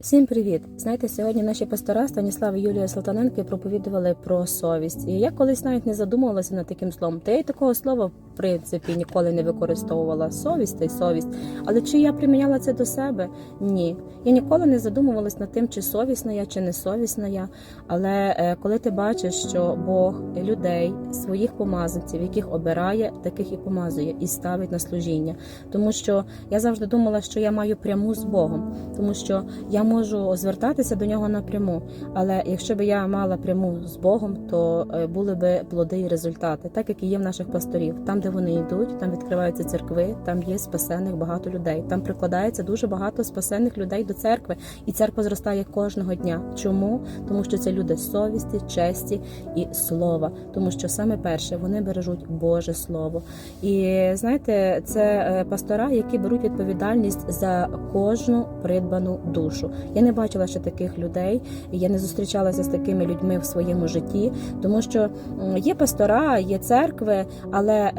Всім привіт! Знаєте, сьогодні наші пастора Станіслав і Юлія Салтаненки проповідували про совість. І я колись навіть не задумувалася над таким словом. Та я й такого слова, принципі, ніколи не використовувала совість та й совість. Але чи я приміняла це до себе? Ні. Я ніколи не задумувалась над тим, чи совісна я, чи не совісна я. Але е, коли ти бачиш, що Бог людей, своїх помазанців, яких обирає, таких і помазує, і ставить на служіння. Тому що я завжди думала, що я маю пряму з Богом, тому що я можу звертатися до нього напряму. Але якщо б я мала пряму з Богом, то е, були б плоди і результати, так як і є в наших пасторів. Там, де вони йдуть, там відкриваються церкви, там є спасених багато людей. Там прикладається дуже багато спасених людей до церкви, і церква зростає кожного дня. Чому? Тому що це люди совісті, честі і слова. Тому що саме перше вони бережуть Боже Слово. І знаєте, це е, пастора, які беруть відповідальність за кожну придбану душу. Я не бачила ще таких людей. Я не зустрічалася з такими людьми в своєму житті, тому що є пастора, є церкви, але е,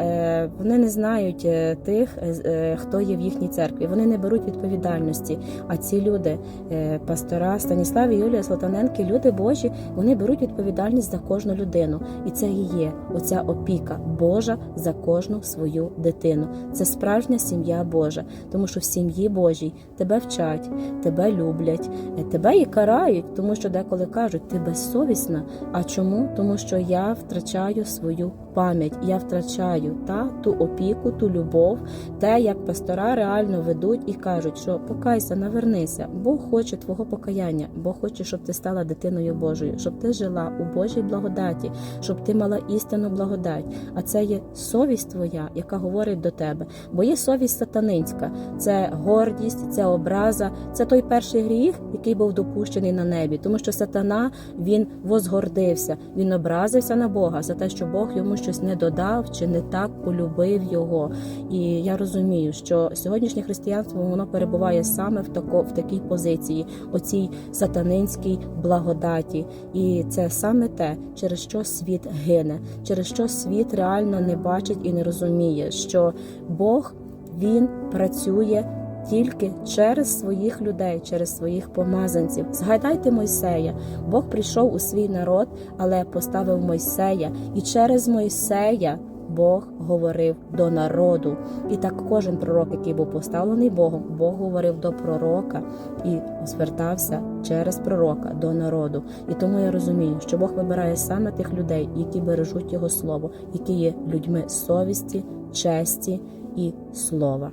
вони не знають е, тих, е, хто є в їхній церкві. Вони не беруть відповідальності. А ці люди, е, пастора Станіслав і Юлія Слотаненки, люди Божі, вони беруть відповідальність за кожну людину, і це і є оця опіка Божа за кожну свою дитину. Це справжня сім'я Божа, тому що в сім'ї Божій тебе вчать, тебе люблять, е, тебе і карають, тому що деколи кажуть, ти безсовісна. А чому? Тому що я втрачаю свою пам'ять, я втрачаю та ту опіку, ту любов, те, як пастора реально ведуть і кажуть, що покайся, навернися, Бог хоче твого покаяння, Бог хоче, щоб ти стала дитиною Божою, щоб ти жила у Божій благодаті, щоб ти мала істинну благодать. А це є совість твоя, яка говорить до тебе. Бо є совість сатанинська, це гордість, це образа, це той перший гріх, який був допущений на небі, тому що сатана він возгордився, він образився на Бога за те, що Бог йому щось не додав чи не так полюбив його. І я розумію, що сьогоднішнє християнство воно перебуває саме в тако в такій позиції, оцій сатанинській благодаті. І це саме те, через що світ гине, через що світ реально не бачить і не розуміє, що Бог він працює. Тільки через своїх людей, через своїх помазанців. Згадайте Мойсея. Бог прийшов у свій народ, але поставив Мойсея, і через Мойсея Бог говорив до народу. І так кожен пророк, який був поставлений Богом, Бог говорив до пророка і звертався через пророка до народу. І тому я розумію, що Бог вибирає саме тих людей, які бережуть його слово, які є людьми совісті, честі і слова.